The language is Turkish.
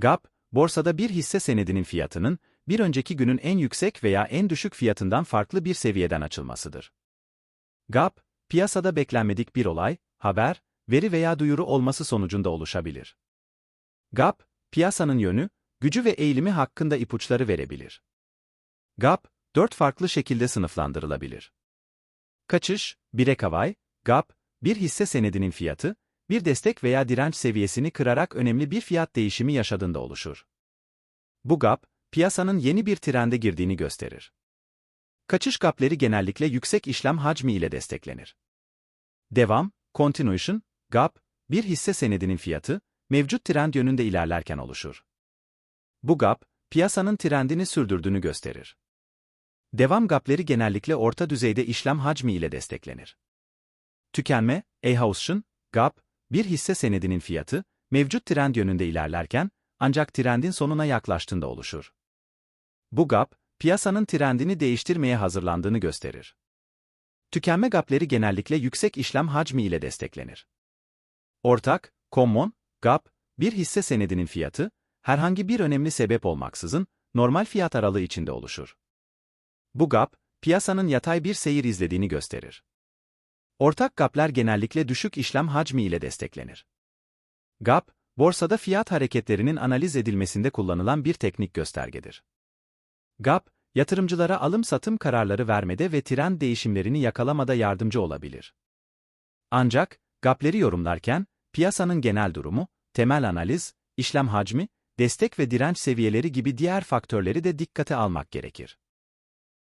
GAP, borsada bir hisse senedinin fiyatının, bir önceki günün en yüksek veya en düşük fiyatından farklı bir seviyeden açılmasıdır. GAP, piyasada beklenmedik bir olay, haber, veri veya duyuru olması sonucunda oluşabilir. GAP, piyasanın yönü, gücü ve eğilimi hakkında ipuçları verebilir. GAP, dört farklı şekilde sınıflandırılabilir. Kaçış, birek havay, GAP, bir hisse senedinin fiyatı, bir destek veya direnç seviyesini kırarak önemli bir fiyat değişimi yaşadığında oluşur. Bu gap, piyasanın yeni bir trende girdiğini gösterir. Kaçış gapleri genellikle yüksek işlem hacmi ile desteklenir. Devam, continuation, gap, bir hisse senedinin fiyatı, mevcut trend yönünde ilerlerken oluşur. Bu gap, piyasanın trendini sürdürdüğünü gösterir. Devam gapleri genellikle orta düzeyde işlem hacmi ile desteklenir. Tükenme, exhaustion, gap, bir hisse senedinin fiyatı, mevcut trend yönünde ilerlerken, ancak trendin sonuna yaklaştığında oluşur. Bu gap, piyasanın trendini değiştirmeye hazırlandığını gösterir. Tükenme gapleri genellikle yüksek işlem hacmi ile desteklenir. Ortak, common, gap, bir hisse senedinin fiyatı, herhangi bir önemli sebep olmaksızın, normal fiyat aralığı içinde oluşur. Bu gap, piyasanın yatay bir seyir izlediğini gösterir. Ortak gapler genellikle düşük işlem hacmi ile desteklenir. Gap, borsada fiyat hareketlerinin analiz edilmesinde kullanılan bir teknik göstergedir. Gap, yatırımcılara alım-satım kararları vermede ve trend değişimlerini yakalamada yardımcı olabilir. Ancak, gapleri yorumlarken, piyasanın genel durumu, temel analiz, işlem hacmi, destek ve direnç seviyeleri gibi diğer faktörleri de dikkate almak gerekir.